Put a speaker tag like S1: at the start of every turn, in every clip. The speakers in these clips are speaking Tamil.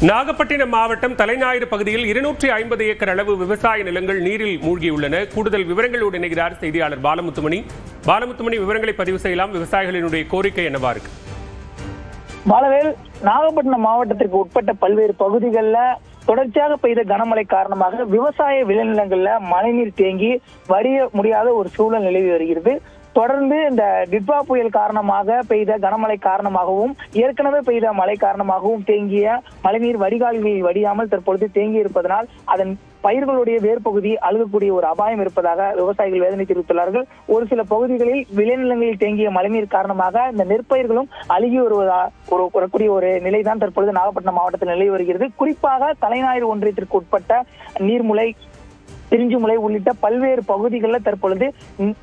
S1: நாகப்பட்டினம் மாவட்டம் தலைஞாயிறு பகுதியில் இருநூற்றி ஐம்பது ஏக்கர் அளவு விவசாய நிலங்கள் நீரில் மூழ்கியுள்ளன. கூடுதல் விவரங்களோடு இணைகிறார் செய்தியாளர் பாலமுத்துமணி. பாலமுத்துமணி விவரங்களை பதிவு செய்யலாம். விவசாயிகளினுடைய கோரிக்கை என்னவா இருக்கு?
S2: பாலவேல் நாகப்பட்டினம் மாவட்டத்திற்கு உட்பட்ட பல்வேறு பகுதிகளில் தொடர்ச்சியாக பெய்த கனமழை காரணமாக விவசாய விளைநிலங்கள்ல மழைநீர் தேங்கி வடிய முடியாத ஒரு சூழல் நிலவி வருகிறது. தொடர்ந்து இந்த டிட்வா புயல் காரணமாக பெய்த கனமழை காரணமாகவும் ஏற்கனவே பெய்த மழை காரணமாகவும் தேங்கிய மழைநீர் வடிகால்களில் வடியாமல் தற்பொழுது தேங்கி இருப்பதனால் அதன் பயிர்களுடைய வேர்பகுதி அழுகக்கூடிய ஒரு அபாயம் இருப்பதாக விவசாயிகள் வேதனை தெரிவித்துள்ளார்கள். ஒரு சில பகுதிகளில் விளைநிலங்களில் தேங்கிய மழைநீர் காரணமாக இந்த நெற்பயிர்களும் அழுகி வருவதா ஒரு வரக்கூடிய ஒரு நிலைதான் தற்பொழுது நாகப்பட்டினம் மாவட்டத்தில் நிலவி வருகிறது. குறிப்பாக தலைஞாயிறு ஒன்றியத்திற்கு உட்பட்ட நீர்முலை பிரிஞ்சுமுலை உள்ளிட்ட பல்வேறு பகுதிகளில் தற்பொழுது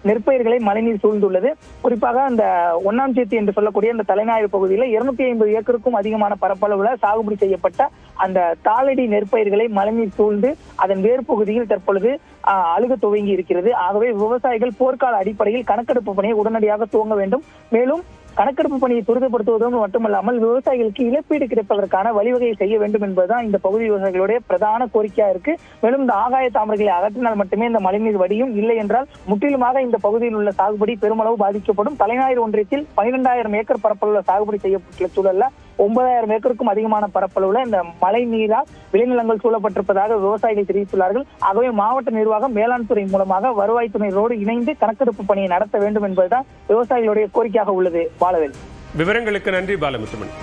S2: நெற்பயிர்களை மழைநீர் சூழ்ந்துள்ளது. குறிப்பாக அந்த ஒன்னாம் சேத்தி என்று சொல்லக்கூடிய அந்த தலைநாயக பகுதியில் இருநூத்தி ஐம்பது ஏக்கருக்கும் அதிகமான பரப்பளவுல சாகுபடி செய்யப்பட்ட அந்த தாளடி நெற்பயிர்களை மழைநீர் சூழ்ந்து அதன் வேர் பகுதியில் தற்பொழுது அழுக துவங்கி இருக்கிறது. ஆகவே விவசாயிகள் போர்க்கால அடிப்படையில் கணக்கெடுப்பு பணியை உடனடியாக துவங்க வேண்டும். மேலும் கணக்கெடுப்பு பணியை துரிதப்படுத்துவதோடு மட்டுமல்லாமல் விவசாயிகளுக்கு இழப்பீடு கிடைப்பதற்கான வழிவகையை செய்ய வேண்டும் என்பதுதான் இந்த பகுதி விவசாயிகளுடைய பிரதான கோரிக்கையா இருக்கு. மேலும் இந்த ஆகாய தாமரைகளை அகற்றினால் மட்டுமே இந்த மழைநீர் வடியும். இல்லை என்றால் முற்றிலுமாக இந்த பகுதியில் உள்ள சாகுபடி பெருமளவு பாதிக்கப்படும். தலைநாயர் ஒன்றியத்தில் பனிரெண்டாயிரம் ஏக்கர் பரப்பளவுல சாகுபடி செய்யப்பட்டுள்ள சூழல்ல ஒன்பதாயிரம் ஏக்கருக்கும் அதிகமான பரப்பளவுல இந்த மழை நீரால் விளைநிலங்கள் சூழப்பட்டிருப்பதாக விவசாயிகள் தெரிவித்துள்ளார்கள். ஆகவே மாவட்ட நிர்வாகம் வேளாண் துறை மூலமாக வருவாய்த்துறையோடு இணைந்து கணக்கெடுப்பு பணியை நடத்த வேண்டும் என்பதுதான் விவசாயிகளுடைய கோரிக்கையாக உள்ளது. பாலவேல்.
S1: விவரங்களுக்கு நன்றி பாலமுத்துமன்